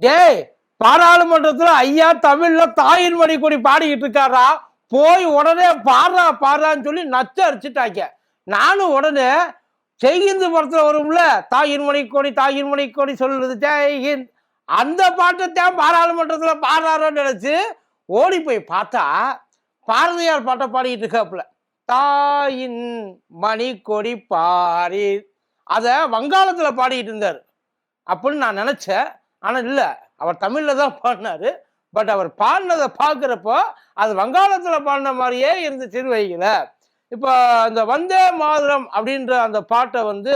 டேய் பாராளுமன்றத்துல ஐயா தமிழ்ல தாயின் மணி கொடி பாடிக்கிட்டு இருக்காரா? போய் உடனே பாடுறா பாடுறான்னு சொல்லி நச்சு அடிச்சுட்டாங்க. நானும் உடனே செய்கிந்து படத்துல வரும்ல தாயின் மணி கொடி தாயின் மணி கொடி சொல்லுது ஜெய்ஹிந்த் அந்த பாட்டைத்தான் பாராளுமன்றத்துல பாடுறாரோன்னு நினைச்சு ஓடி போய் பார்த்தா பாரதியார் பாட்டை பாடிக்கிட்டு இருக்காப்புல. தாயின் மணி கொடி பாரி அதை வங்காளத்தில் பாடிக்கிட்டு இருந்தார். அப்படின்னு நான் நினச்சேன். ஆனால் இல்லை. அவர் தமிழில் தான் பாடினாரு. பட் அவர் பாடினதை பார்க்குறப்போ அது வங்காளத்தில் பாடின மாதிரியே இருந்து திருவையில் இப்போ இந்த வந்தே மாதுரம் அப்படின்ற அந்த பாட்டை வந்து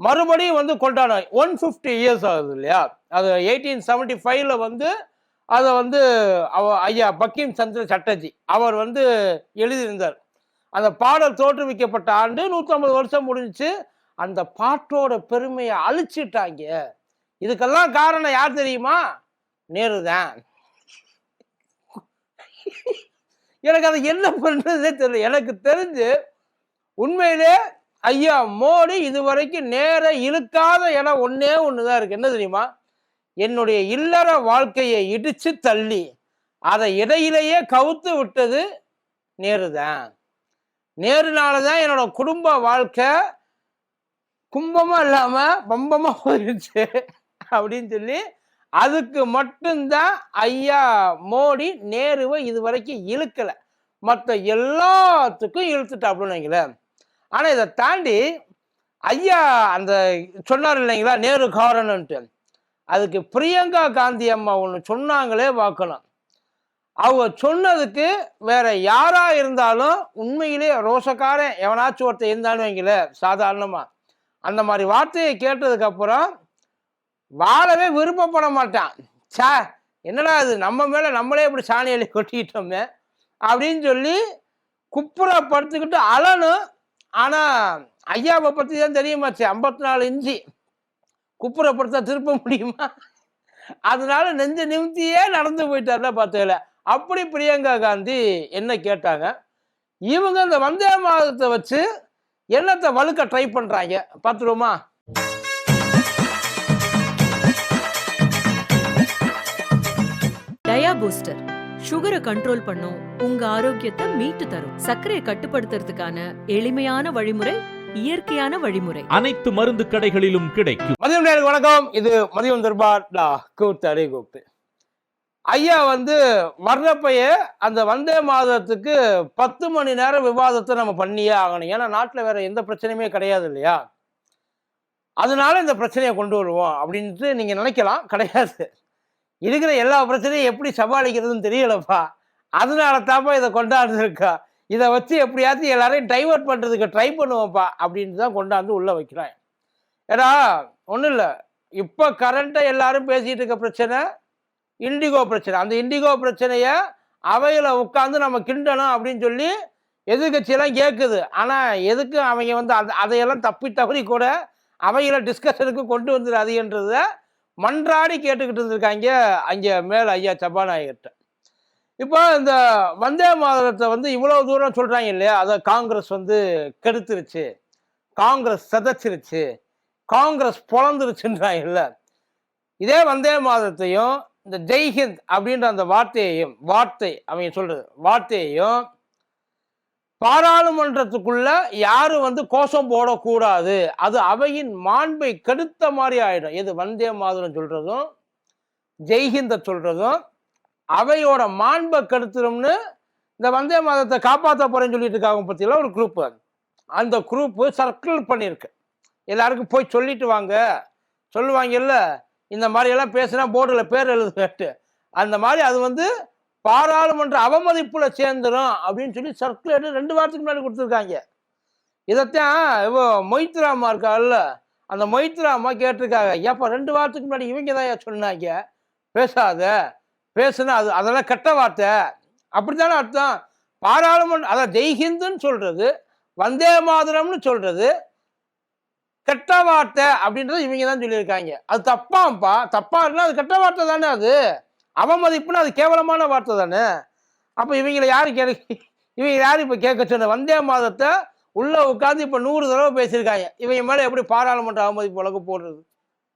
மறுபடியும் வந்து கொண்டாடும் ஒன் ஃபிஃப்டி இயர்ஸ் ஆகுது இல்லையா? அது எயிட்டீன் செவன்டி ஃபைவ்ல வந்து அதை வந்து அவ ஐயா பக்கிம் சந்திர சட்டர்ஜி அவர் வந்து எழுதியிருந்தார். அந்த பாடல் தோற்றுவிக்கப்பட்ட ஆண்டு நூற்றம்பது வருஷம் முடிஞ்சுச்சு. அந்த பாட்டோட பெருமையை அழிச்சிட்டாங்க. இதுக்கெல்லாம் காரணம் யார் தெரியுமா? நேரு தான். எனக்கு அதை என்ன பண்ணுறதே தெரியல. எனக்கு தெரிஞ்சு உண்மையிலே ஐயா மோடி இதுவரைக்கும் நேர இழுக்காத இடம் ஒன்றே ஒன்று தான் இருக்கு. என்ன தெரியுமா? என்னுடைய இல்லற வாழ்க்கையை இடிச்சு தள்ளி அதை இடையிலேயே கவுத்து விட்டது நேரு தான். நேருனால தான் என்னோட குடும்ப வாழ்க்கை கும்பமாக இல்லாமல் பம்பமாக போயிருச்சு. அப்படின்னு சொல்லி அதுக்கு மட்டும்தான் ஐயா மோடி நேருவை இது வரைக்கும் இழுக்கலை. மற்ற எல்லாத்துக்கும் இழுத்துட்டாப்புன்னு வைங்களேன். ஆனால் இதை தாண்டி ஐயா அந்த சொன்னார் இல்லைங்களா நேரு காரணன்ட்டு அதுக்கு பிரியங்கா காந்தி அம்மா ஒன்று சொன்னாங்களே பார்க்கணும் அவங்க சொன்னதுக்கு வேற யாரா இருந்தாலும் உண்மையிலே ரோசக்காரன் எவனாச்சும் ஒருத்தர் இருந்தாலும் வைங்களேன் சாதாரணமாக அந்த மாதிரி வார்த்தையை கேட்டதுக்கப்புறம் வாழவே விருப்பப்பட மாட்டான். சே என்னடா இது? நம்ம மேலே நம்மளே இப்படி சாணியலை கொட்டிக்கிட்டோமே அப்படின்னு சொல்லி குப்புற படுத்துக்கிட்டு அழணும் ஆனால் ஐயாவை பற்றி தான் தெரியுமாச்சு? ஐம்பத்தி நாலு இன்ச்சு குப்புறப்படுத்தா திருப்ப முடியுமா? அதனால நெஞ்ச நிமித்தியே நடந்து போயிட்டார்ல பார்த்துக்கல. அப்படி பிரியங்கா காந்தி என்ன கேட்டாங்க? இவங்க இந்த வந்தே மாதத்தை வச்சு என்னத்தை வழுக்க ட்ரை பண்ணுறாங்க பார்த்துருவோமா? பூஸ்டர் சுகரை கண்ட்ரோல் பண்ணும் உங்க ஆரோக்கியத்தை மீட்டு தரும். சர்க்கரையை கட்டுப்படுத்துறதுக்கான எளிமையான வழிமுறை இயற்கையான வழிமுறை. அனைத்து மருந்து கடைகளிலும் கிடைக்கும். மதியம் வணக்கம். இது மதியம் தர்பார் கூத்தடி கூப்பிட்டு ஐயா வந்து வர்றப்பய அந்த வந்தே மாதத்துக்கு பத்து மணி நேரம் விவாதத்தை நம்ம பண்ணியே ஆகணும். ஏன்னா நாட்டில் வேற எந்த பிரச்சனையுமே கிடையாது இல்லையா? அதனால இந்த பிரச்சனையை கொண்டு வருவோம் அப்படின்ட்டு நீங்க நினைக்கலாம். கிடையாது. இருக்கிற எல்லா பிரச்சனையும் எப்படி சமாளிக்கிறதுன்னு தெரியலப்பா. அதனால தாப்பா இதை கொண்டாந்துருக்கா இதை வச்சு எப்படியாச்சும் எல்லாரையும் டைவர்ட் பண்ணுறதுக்கு ட்ரை பண்ணுவோம்ப்பா அப்படின்னு தான் கொண்டாந்து உள்ளே வைக்கிறேன் ஏடா ஒன்றும் இல்லை. இப்போ கரண்ட்டாக எல்லாரும் பேசிகிட்டு இருக்க பிரச்சனை இண்டிகோ பிரச்சனை. அந்த இண்டிகோ பிரச்சனையை அவையில் உட்காந்து நம்ம கிண்டணும் அப்படின்னு சொல்லி எதிர்கட்சியெல்லாம் கேட்குது ஆனால் எதுக்கு அவங்க வந்து அந்த அதையெல்லாம் தப்பி தவறி கூட அவையில் டிஸ்கஷனுக்கு கொண்டு வந்துடாதுன்றதை மன்றாடி கேட்டுக்கிட்டு இருந்திருக்காங்க. அங்கே மேல் ஐயா சபாநாயகர்கிட்ட. இப்போ இந்த வந்தே மாதத்தை வந்து இவ்வளோ தூரம் சொல்கிறாங்க இல்லையா? அதை காங்கிரஸ் வந்து கெடுத்துருச்சு. காங்கிரஸ் சதைச்சிருச்சு. காங்கிரஸ் பொழந்துருச்சுன்றாங்கல்ல. இதே வந்தே மாதத்தையும் இந்த ஜெய்ஹிந்த் அப்படின்ற அந்த வார்த்தையையும் வார்த்தை அவங்க சொல்கிறது வார்த்தையையும் பாராளுமன்றத்துக்குள்ள யாரும் வந்து கோஷம் போடக்கூடாது. அது அவையின் மாண்பை கெடுத்த மாதிரி ஆயிடும். எது? வந்தே மாதரம் சொல்றதும் ஜெய்ஹிந்த சொல்றதும் அவையோட மாண்பை கெடுத்துரும்னு இந்த வந்தே மாதத்தை காப்பாற்ற போறேன்னு சொல்லிட்டு இருக்காங்க பத்தியில ஒரு குரூப் அது. அந்த குரூப்பு சர்க்கிள் பண்ணியிருக்கு எல்லாருக்கும் போய் சொல்லிட்டு வாங்க. சொல்லுவாங்கல்ல இந்த மாதிரி எல்லாம் பேசுனா போர்டில் பேர் எழுதுட்டு அந்த மாதிரி அது வந்து பாராளுமன்ற அவமதிப்புல சேர்ந்துரும் அப்படின்னு சொல்லி சர்க்குலேட்டர் ரெண்டு வாரத்துக்கு முன்னாடி கொடுத்துருக்காங்க. இதைத்தான் இவ மொய்த்ராமா இருக்காள்ல அந்த மொய்த்ராமா கேட்டிருக்காங்க. ஏப்பா ரெண்டு வாரத்துக்கு முன்னாடி இவங்க தான் சொன்னாங்க? பேசாத. பேசுனா அது அதெல்லாம் கெட்ட வார்த்தை. அப்படித்தானே அர்த்தம்? பாராளுமன்ற அதான் ஜெய்ஹிந்துன்னு சொல்றது வந்தே மாதரம்னு சொல்றது கெட்ட வார்த்தை அப்படின்றது இவங்க தான் சொல்லியிருக்காங்க. அது தப்பாம்ப்பா. தப்பா இருந்தால் அது கெட்ட வார்த்தை தானே அது. அவமதிப்புன்னு அது கேவலமான வார்த்தை தானே? அப்போ இவங்களை யார் கே இவங்க யார் இப்போ கேட்க சொன்ன வந்தே மாதத்தை உள்ளே உட்காந்து இப்போ நூறு தடவை பேசியிருக்காங்க. இவங்க மேலே எப்படி பாராளுமன்ற அவமதிப்பு வழக்கு போடுறது?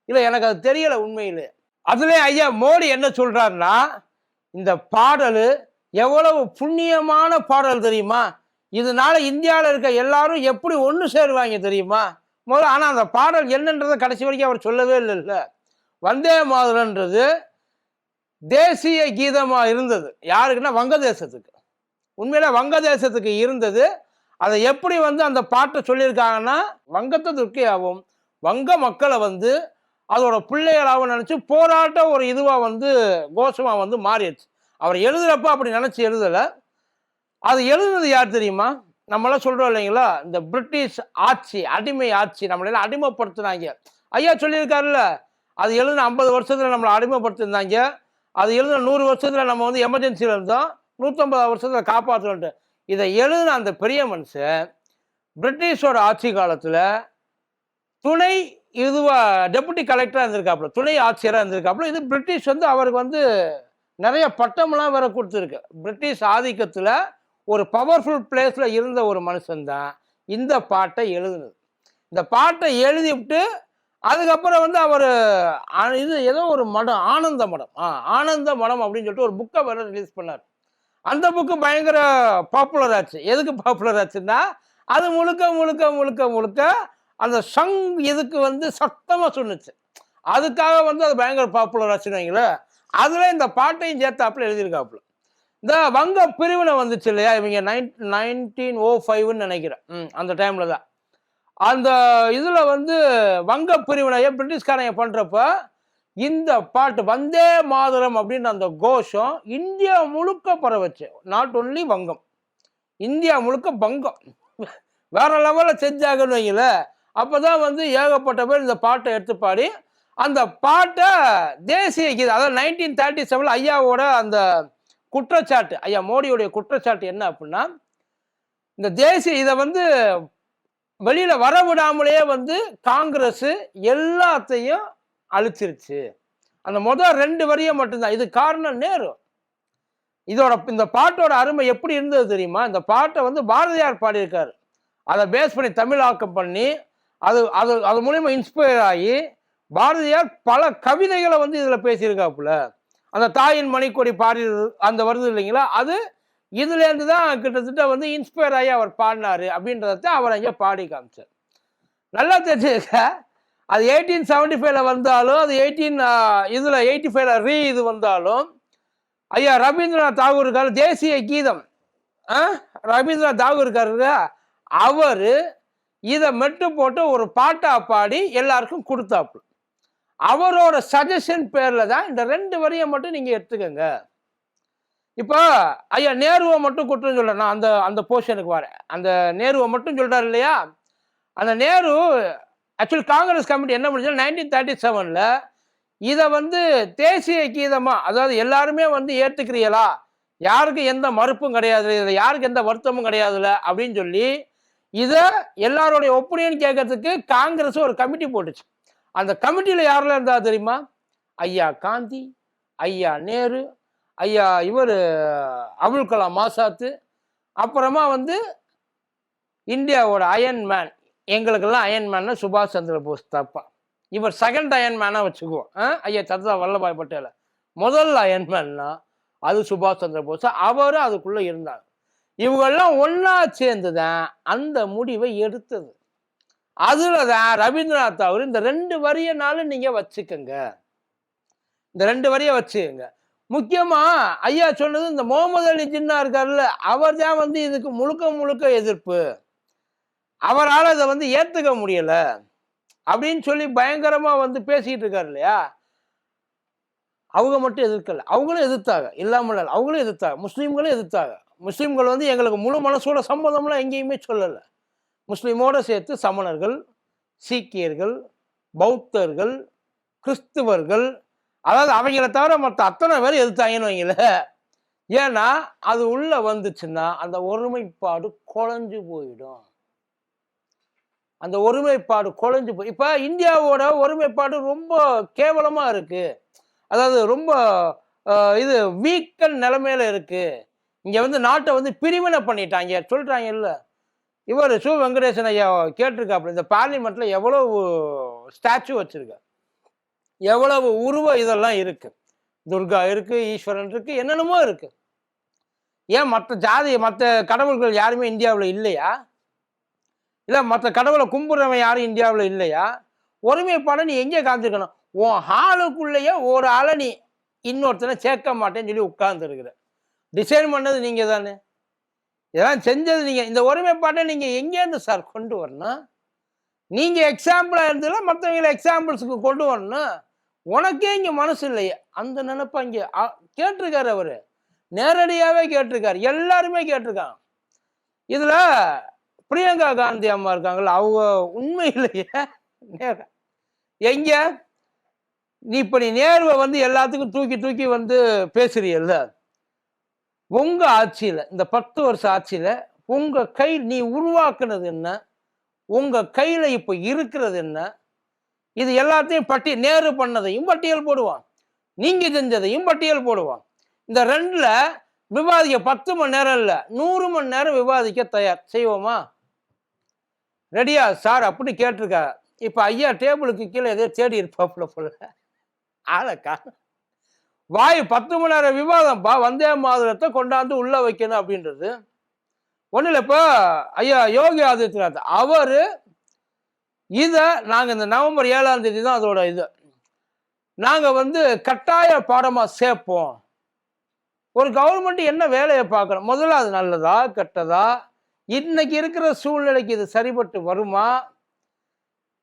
இல்லை எனக்கு அது தெரியலை உண்மையிலே. அதுலேயே ஐயா மோடி என்ன சொல்கிறாருன்னா இந்த பாடல் எவ்வளவு புண்ணியமான பாடல் தெரியுமா? இதனால இந்தியாவில் இருக்க எல்லாரும் எப்படி ஒன்று சேருவாங்க தெரியுமா? முதல்ல ஆனால் அந்த பாடல் என்னன்றதை கடைசி வரைக்கும் அவர் சொல்லவே இல்லைல்ல. வந்தே மாதுரன்றது தேசிய கீதமாக இருந்தது. யாருக்குன்னா வங்கதேசத்துக்கு. உண்மையில வங்கதேசத்துக்கு இருந்தது. அதை எப்படி வந்து அந்த பாட்டை சொல்லியிருக்காங்கன்னா வங்கத்தை துர்க்கையாகவும் வங்க மக்களை வந்து அதோட பிள்ளைகளாகவும் நினச்சி போராட்ட ஒரு இதுவாக வந்து கோஷமாக வந்து மாறிடுச்சு. அவர் எழுதுகிறப்ப அப்படி நினச்சி எழுதலை. அது எழுதுனது யார் தெரியுமா? நம்மளாம் சொல்கிறோம் இல்லைங்களா? இந்த பிரிட்டிஷ் ஆட்சி அடிமை ஆட்சி நம்மளெல்லாம் அடிமைப்படுத்தினாங்க. ஐயா சொல்லியிருக்காருல்ல அது எழுதுன ஐம்பது வருஷத்தில் நம்மளை அடிமைப்படுத்திருந்தாங்க அது எழுதின நூறு வருஷத்தில் நம்ம வந்து எமர்ஜென்சியில் இருந்தோம். நூற்றம்பது வருஷத்தில் காப்பாற்றணுன்ட்டு இதை எழுதின அந்த பெரிய மனுஷன் பிரிட்டிஷோட ஆட்சி காலத்தில் துணை இதுவாக டெபுட்டி கலெக்டராக இருந்திருக்காப்புல துணை ஆட்சியராக இருந்திருக்காப்புல இது பிரிட்டிஷ் வந்து அவருக்கு வந்து நிறைய பட்டம்லாம் வேற கொடுத்துருக்கு. பிரிட்டிஷ் ஆதிக்கத்தில் ஒரு பவர்ஃபுல் பிளேஸில் இருந்த ஒரு மனுஷன்தான் இந்த பாட்டை எழுதுனது. இந்த பாட்டை எழுதிவிட்டு அதுக்கப்புறம் வந்து அவர் இது ஏதோ ஒரு மடம் ஆனந்த மடம். ஆ ஆனந்த மடம் அப்படின்னு சொல்லிட்டு ஒரு புக்கை வேற ரிலீஸ் பண்ணார். அந்த புக்கு பயங்கர பாப்புலர் ஆச்சு. எதுக்கு பாப்புலர் ஆச்சுன்னா அது முழுக்க முழுக்க முழுக்க முழுக்க அந்த சங் இதுக்கு வந்து சத்தமாக சொன்னுச்சு. அதுக்காக வந்து அது பயங்கர பாப்புலர் ஆச்சுன்னு வைங்களேன் அதில் இந்த பாட்டையும் சேர்த்தாப்புல எழுதியிருக்காப்புல. இந்த வங்க பிரிவினை வந்துச்சு இல்லையா இவங்க நைன் நைன்டீன் ஓ ஃபைவ்னு நினைக்கிறேன். அந்த டைமில் தான். அந்த இதில் வந்து வங்க பிரிவினையை பிரிட்டிஷ்காரங்க பண்ணுறப்ப இந்த பாட்டு வந்தே மாதரம் அப்படின்ற அந்த கோஷம் இந்தியா முழுக்க பரவச்சு நாட் ஒன்லி வங்கம். இந்தியா முழுக்க பங்கம். வேற லெவலில் செஞ்சாகன்னு வைங்கள அப்போ தான் வந்து ஏகப்பட்ட பேர் இந்த பாட்டை எடுத்து பாடி அந்த பாட்டை தேசிய கீதம் அதாவது நைன்டீன் தேர்ட்டி செவனில் ஐயாவோட அந்த குற்றச்சாட்டு ஐயா மோடியுடைய குற்றச்சாட்டு என்ன அப்படின்னா இந்த தேசிய இதை வந்து வெளியில வர விடாமலேயே வந்து காங்கிரஸ் எல்லாத்தையும் அழிச்சிருச்சு. அந்த முதல் ரெண்டு வரியை மட்டும்தான். இது காரணம் நேரு. இதோட இந்த பாட்டோட அருமை எப்படி இருந்தது தெரியுமா? இந்த பாட்டை வந்து பாரதியார் பாடியிருக்காரு. அதை பேஸ் பண்ணி தமிழாக்கம் பண்ணி அது அது அது மூலியமா இன்ஸ்பயர் ஆகி பாரதியார் பல கவிதைகளை வந்து இதில் பேசியிருக்காப்புல. அந்த தாயின் மணிக்கொடி பாடி அந்த வருது இல்லைங்களா? அது இதுலேருந்து தான் கிட்டத்தட்ட வந்து இன்ஸ்பயர் ஆகி அவர் பாடினாரு அப்படின்றத அவர் அங்கே பாடி காமிச்சார். நல்லா தெரிஞ்சுக்க அது எயிட்டீன் செவன்டி ஃபைவ்ல வந்தாலும் அது எயிட்டீன் இதில் எயிட்டி ஃபைவ்ல ரீ இது வந்தாலும் ஐயா ரவீந்திரநாத் தாகூர் தேசிய கீதம். ஆ? ரவீந்திரநாத் தாகூர் அவர் இதை மெட்டு போட்டு ஒரு பாட்டா பாடி எல்லாருக்கும் கொடுத்தாப்புல. அவரோட சஜஷன் பேரில் தான் இந்த ரெண்டு வரியை மட்டும் நீங்கள் எடுத்துக்கோங்க. இப்போ ஐயா நேருவை மட்டும் குற்றம் சொல்ல நான் அந்த அந்த போர்ஷனுக்கு வரேன். அந்த நேருவை மட்டும் சொல்கிறார் இல்லையா? அந்த நேரு ஆக்சுவலி காங்கிரஸ் கமிட்டி என்ன பண்ணுச்சு நைன்டீன் தேர்ட்டி செவனில் இதை வந்து தேசிய கீதமாக அதாவது எல்லாருமே வந்து ஏற்றுக்கிறீங்களா யாருக்கும் எந்த மறுப்பும் கிடையாது இதில் யாருக்கு எந்த வருத்தமும் கிடையாதுல அப்படின்னு சொல்லி இதை எல்லாருடைய ஒப்பீனியன் கேட்கறதுக்கு காங்கிரஸ் ஒரு கமிட்டி போட்டுச்சு. அந்த கமிட்டியில் யாரெல்லாம் இருந்தால் தெரியுமா? ஐயா காந்தி ஐயா நேரு ஐயா இவர் அபுல் கலாம் ஆசாத்து. அப்புறமா வந்து இந்தியாவோட அயன் மேன் எங்களுக்கெல்லாம் அயன் மேன்னா சுபாஷ் சந்திர போஸ் தப்பா. இவர் செகண்ட் அயன் மேனாக வச்சுக்குவோம். ஆ? ஐயா சர்தா வல்லபாய் பட்டேல. முதல் அயன் மேன்னா அது சுபாஷ் சந்திர போஸ். அவரும் அதுக்குள்ளே இருந்தார். இவங்கெல்லாம் ஒன்றா சேர்ந்து தான் அந்த முடிவை எடுத்தது. அதில் தான் ரவீந்திரநாத் தாகூர் இந்த ரெண்டு வரியனாலும் நீங்கள் வச்சுக்கோங்க. இந்த ரெண்டு வரியை வச்சுக்கோங்க. முக்கியமா ஐயா சொன்னது இந்த முகமது அலி ஜின்னா இருக்காருல்ல அவர் தான் வந்து இதுக்கு முழுக்க முழுக்க எதிர்ப்பு. அவரால் அதை வந்து ஏற்றுக்க முடியல அப்படின்னு சொல்லி பயங்கரமா வந்து பேசிகிட்டு இருக்காரு இல்லையா? அவங்க மட்டும் எதிர்க்கல. அவங்களும் எதிர்த்தாங்க. இல்லாமல் அவங்களும் எதிர்த்தாங்க. முஸ்லீம்களும் எதிர்த்தாங்க. முஸ்லீம்கள் வந்து எங்களுக்கு முழு மனசோட சம்மந்தம்லாம் எங்கேயுமே சொல்லலை. முஸ்லீமோடு சேர்த்து சமணர்கள் சீக்கியர்கள் பௌத்தர்கள் கிறிஸ்துவர்கள் அதாவது அவங்கள தவிர மற்ற அத்தனை பேர் எதிர்த்தாங்கன்னு வைங்கள ஏன்னா அது உள்ளே வந்துச்சுன்னா அந்த ஒருமைப்பாடு குழஞ்சு போயிடும். அந்த ஒருமைப்பாடு குழஞ்சு போய் இப்போ இந்தியாவோட ஒருமைப்பாடு ரொம்ப கேவலமாக இருக்குது அதாவது ரொம்ப இது வீக்கன் நிலைமையில இருக்கு. இங்கே வந்து நாட்டை வந்து பிரிவினை பண்ணிட்டாங்க. சொல்கிறாங்க இல்லை இவர் சு வெங்கடேசன் ஐயா கேட்டிருக்காப்புல இந்த பார்லிமெண்ட்டில் எவ்வளோ ஸ்டாச்சு வச்சுருக்கேன் எவ்வளவு உருவ இதெல்லாம் இருக்கு. துர்கா இருக்கு ஈஸ்வரன் இருக்கு என்னென்னமோ இருக்கு. ஏன் மற்ற ஜாதி மற்ற கடவுள்கள் யாருமே இந்தியாவில் இல்லையா? இல்லை மற்ற கடவுளை கும்பிட்றவன் யாரும் இந்தியாவில் இல்லையா? ஒருமைப்பாட நீ எங்கே காமிச்சிருக்கணும் உன் ஹாலுக்குள்ளேயே ஒரு ஆளை நீ இன்னொருத்தனை சேர்க்க மாட்டேன்னு சொல்லி உட்கார்ந்துருக்குற. டிசைன் பண்ணது நீங்கள் தானே. இதெல்லாம் செஞ்சது நீங்கள் இந்த ஒருமைப்பாட்டை நீங்கள் எங்கேருந்து சார் கொண்டு வரணும்? நீங்கள் எக்ஸாம்பிளாக இருந்ததில் மற்றவங்களை எக்ஸாம்பிள்ஸுக்கு கொண்டு வரணும். உனக்கே இங்கே மனசு இல்லையே அந்த நினைப்ப இங்கே கேட்டிருக்காரு அவர். நேரடியாகவே கேட்டிருக்காரு. எல்லாருமே கேட்டிருக்காங்க. இதில் பிரியங்கா காந்தி அம்மா இருக்காங்கல்ல அவங்க உண்மையிலேயே நேர எங்க? நீ இப்போ நீ நேர்வை வந்து எல்லாத்துக்கும் தூக்கி தூக்கி வந்து பேசுறீல்ல உங்க ஆட்சியில் இந்த பத்து வருஷம் ஆட்சியில் உங்க கை நீ உருவாக்குனது என்ன? உங்க கையில் இப்போ இருக்கிறது என்ன? இது எல்லாத்தையும் பட்டி நேரு பண்ணதையும் பட்டியல் போடுவான். நீங்க செஞ்சதையும் பட்டியல் போடுவான். இந்த ரெண்டுல விவாதிக்க பத்து மணி நேரம் இல்லை நூறு மணி நேரம் விவாதிக்க தயார் செய்வோமா? ரெடியா? சார் அப்படி கேட்டிருக்கா இப்போ ஐயா டேபிளுக்கு கீழே எதோ தேடி இருப்பாப்புல போல. ஆளக்கா வாய் பத்து மணி நேரம் விவாதம்ப்பா வந்தே மாதிரத்தை கொண்டாந்து உள்ள வைக்கணும் அப்படின்றது. ஒன்றும் இல்லை இப்போ ஐயா யோகி ஆதித்யநாத் அவர் இதை நாங்கள் இந்த நவம்பர் ஏழாம் தேதி தான் அதோட இது. நாங்கள் வந்து கட்டாய பாடமாக சேர்ப்போம். ஒரு கவர்மெண்ட் என்ன வேலையை பார்க்கணும்? முதல்ல அது நல்லதா கெட்டதா? இன்னைக்கு இருக்கிற சூழ்நிலைக்கு இது சரிபட்டு வருமா?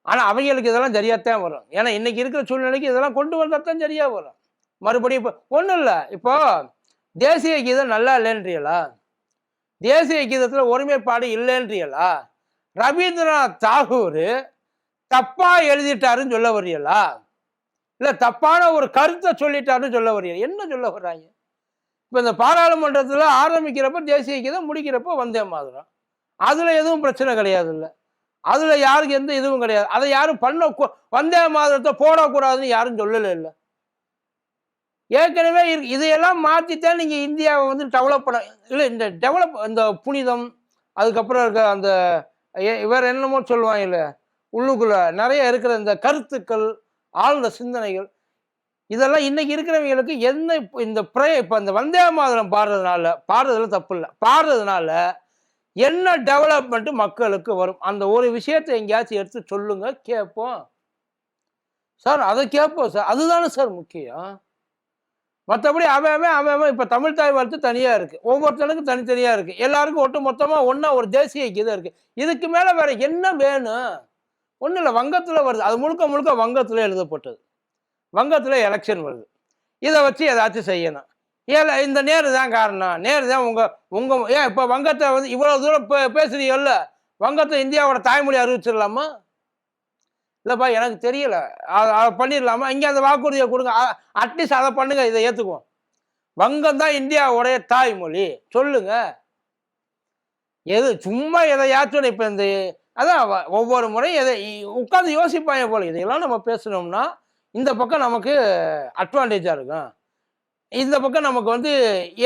ஆனால் அவங்களுக்கு இதெல்லாம் சரியாத்தான் வரும். ஏன்னா இன்னைக்கு இருக்கிற சூழ்நிலைக்கு இதெல்லாம் கொண்டு வந்தால் தான் சரியாக வரும். மறுபடியும் இப்போ ஒன்றும் இல்லை. இப்போ தேசிய கீதம் நல்லா இல்லைன்றீங்களா தேசிய கீதத்தில் ஒருமைப்பாடு இல்லைன்றீங்களா ரவீந்திரநாத் தாகூர் தப்பா எழுதிட்டாருன்னு சொல்ல வர்றீங்களா? இல்லை தப்பான ஒரு கருத்தை சொல்லிட்டாருன்னு சொல்ல வர்றீங்க என்ன சொல்ல வர்றாங்க? இப்போ இந்த பாராளுமன்றத்தில் ஆரம்பிக்கிறப்ப தேசிய கீதம் முடிக்கிறப்ப வந்தே மாதிரம் அதில் எதுவும் பிரச்சனை கிடையாது இல்லை அதில் யாருக்கு எந்த இதுவும் கிடையாது. அதை யாரும் பண்ண கூ- வந்தே மாதிரத்தை போடக்கூடாதுன்னு யாரும் சொல்லலை இல்லை. ஏற்கனவே இதையெல்லாம் மாற்றித்தான் நீங்கள் இந்தியாவை வந்து டெவலப் பண்ண இல்லை இந்த டெவலப் இந்த புனிதம் அதுக்கப்புறம் இருக்க அந்த எ- வேற என்னமோ சொல்லுவாங்க இல்லை உள்ளுக்குள்ள நிறைய இருக்கிற இந்த கருத்துக்கள் ஆழ்ந்த சிந்தனைகள் இதெல்லாம் இன்னைக்கு இருக்கிறவங்களுக்கு என்ன இந்த ப்ரே இப்போ இந்த வந்தே மாதிரம் பாடுறதுனால பாடுறதுல தப்பு இல்லை. பாடுறதுனால என்ன டெவலப்மெண்ட் மக்களுக்கு வரும்? அந்த ஒரு விஷயத்தை எங்கேயாச்சும் எடுத்து சொல்லுங்க கேட்போம் சார் அதை கேட்போம் சார். அதுதானே சார் முக்கியம். மற்றபடி அவன் அவன் அவன் இப்போ தமிழ் தாய் வாழ்த்து தனியாக இருக்குது ஒவ்வொருத்தனுக்கும் தனித்தனியாக இருக்குது எல்லாருக்கும் ஒட்டு மொத்தமாக ஒன்றா ஒரு தேசிய கீதம் இருக்குது இதுக்கு மேலே வேறு என்ன வேணும்? ஒன்றும் இல்லை வங்கத்தில் வருது. அது முழுக்க முழுக்க வங்கத்தில் எழுதப்பட்டது. வங்கத்தில் எலெக்ஷன் வருது. இதை வச்சு ஏதாச்சும் செய்யணும். ஏல இந்த நேரு தான் காரணம். நேரு தான் உங்கள் உங்கள் ஏன் இப்போ வங்கத்தை வந்து இவ்வளோ தூரம் பே பேசுறீங்கல்ல? வங்கத்தை இந்தியாவோட தாய்மொழி அறிவிச்சிடலாமா? இல்லைப்பா எனக்கு தெரியல. அதை பண்ணிடலாமா? இங்கே அந்த வாக்குறுதியை கொடுங்க. அட்லீஸ்ட் அதை பண்ணுங்க இதை ஏற்றுக்குவோம் வங்கம் தான் இந்தியாவுடைய தாய்மொழி. சொல்லுங்க. எது சும்மா எதையாச்சும் இப்போ இந்த அதான் ஒவ்வொரு முறையும் எதை உட்காந்து யோசிப்பாங்க போல. இதையெல்லாம் நம்ம பேசணும்னா இந்த பக்கம் நமக்கு அட்வான்டேஜாக இருக்கும். இந்த பக்கம் நமக்கு வந்து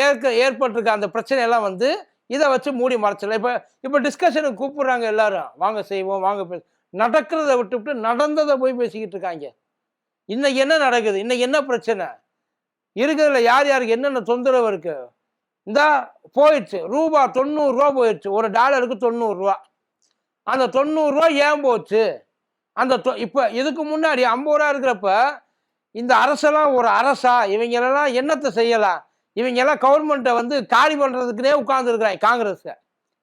ஏற்க ஏற்பட்டிருக்க அந்த பிரச்சனையெல்லாம் வந்து இதை வச்சு மூடி மறைச்சிடலாம். இப்போ இப்போ டிஸ்கஷனுக்கு கூப்பிட்றாங்க எல்லாரும். வாங்க செய்வோம் வாங்க பேச நடக்கிறத விட்டுவிட்டு நடந்ததை போய் பேசிக்கிட்டு இருக்காங்க. இன்னைக்கு என்ன நடக்குது? இன்னைக்கு என்ன பிரச்சனை? இருக்கிறதுல யார் யாருக்கு என்னென்ன தொந்தரவு இருக்குது இந்தா போயிடுச்சு. ரூபா தொண்ணூறுரூவா போயிடுச்சு. ஒரு டாலருக்கு தொண்ணூறுரூவா அந்த தொண்ணூறுரூவா ஏன் போச்சு? அந்த தொ- இப்போ இதுக்கு முன்னாடி ஐம்பது ரூபா இருக்கிறப்ப இந்த அரசெல்லாம் ஒரு அரசா? இவங்களெல்லாம் என்னத்தை செய்யலாம்? இவங்கெல்லாம் கவர்மெண்ட்டை வந்து காலி பண்ணுறதுக்குனே உட்காந்துருக்குறாங்க காங்கிரஸ்.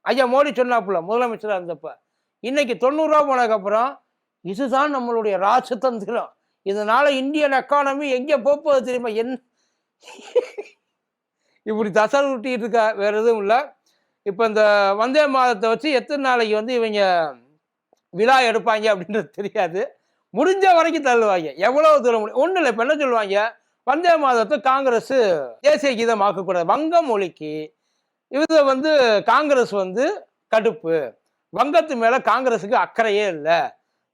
ஐயா மோடி சொன்னாப்புல முதலமைச்சராக இருந்தப்ப. இன்னைக்கு தொண்ணூறுரூவா போனதுக்கப்புறம் இதுதான் நம்மளுடைய ராஜதந்திரம். இதனால் இந்தியன் எக்கானமி எங்கே போகுது தெரியுமா? என் இப்படி தசல் விட்டிட்டு இருக்கா? வேறு எதுவும் இல்லை. இப்போ இந்த வந்தே மாதத்தை வச்சு எத்தனை நாளைக்கு வந்து இவங்க விழா எடுப்பாங்க அப்படின்றது தெரியாது. முடிஞ்ச வரைக்கும் தள்ளுவாங்க. எவ்வளவு தூரம் முடியும் ஒன்றும் இல்லை. இப்போ என்ன சொல்லுவாங்க? வந்தே மாதத்தை காங்கிரஸ் தேசிய கீதம் ஆக்கக்கூடாது. வங்க மொழிக்கு இதை வந்து காங்கிரஸ் வந்து கடுப்பு. வங்கத்து மேலே காங்கிரஸுக்கு அக்கறையே இல்லை.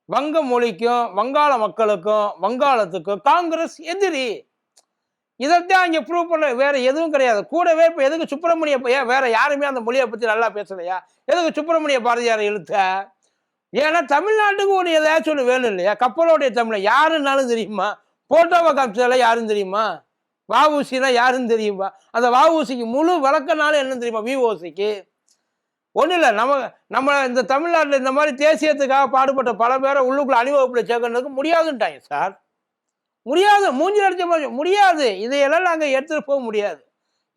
வங்க மொழிக்கும் வங்காள மக்களுக்கும் வங்காளத்துக்கும் காங்கிரஸ் எதிரி. இதைத்தான் இங்கே ப்ரூவ் பண்ண வேற எதுவும் கிடையாது. கூடவே இப்போ எதுக்கு சுப்பிரமணிய ஏன் வேற யாருமே அந்த மொழியை பற்றி நல்லா பேசலையா? எதுக்கு சுப்பிரமணிய பாரதியார் இழுத்த ஏன்னா தமிழ்நாட்டுக்கு ஒரு ஏதாச்சும் ஒன்று வேணும் இல்லையா? கப்பலோடைய தமிழை யாருன்னாலும் தெரியுமா? போட்டோவை காமிச்சதெல்லாம் யாரும் தெரியுமா? வாவூசினா யாருன்னு தெரியுமா? அந்த வாவூசிக்கு முழு வழக்கனாலும் என்ன தெரியுமா? விஓசிக்கு. ஒன்றும் இல்லை நம்ம நம்ம இந்த தமிழ்நாட்டில் இந்த மாதிரி தேசியத்துக்காக பாடுபட்ட பல பேரை உள்ளுக்குள்ள அணிவகுப்பில் சேர்க்கறதுக்கு முடியாதுன்ட்டாங்க சார். முடியாது மூஞ்சில் அடிச்ச மாதிரி முடியாது. இதையெல்லாம் நாங்கள் எடுத்துகிட்டு போக முடியாது.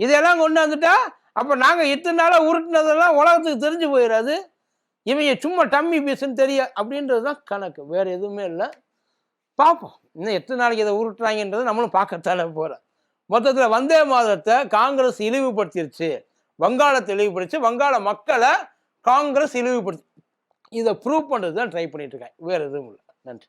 இதையெல்லாம் கொண்டு வந்துட்டா அப்போ நாங்கள் இத்தனை நாளாக உருட்டினதெல்லாம் உலகத்துக்கு தெரிஞ்சு போயிடாது. இவங்க சும்மா டம்மி பீஸ்ன்னு தெரிய அப்படின்றது தான் கணக்கு. வேறு எதுவுமே இல்லை. பார்ப்போம். இன்னும் எத்தனை நாளைக்கு இதை உருட்டுறாங்கன்றது நம்மளும் பார்க்கத்தானே போகிறோம் மொத்தத்தில் வந்தே மாதத்தை காங்கிரஸ் இழிவுபடுத்திருச்சு. வங்காளத்தை இழிவுபடுத்தி வங்காள மக்களை காங்கிரஸ் இழிவுபடுத்தி இதை ப்ரூவ் பண்ணுறது தான் ட்ரை பண்ணிட்டு இருக்கேன் வேறு எதுவும் இல்லை. நன்றி.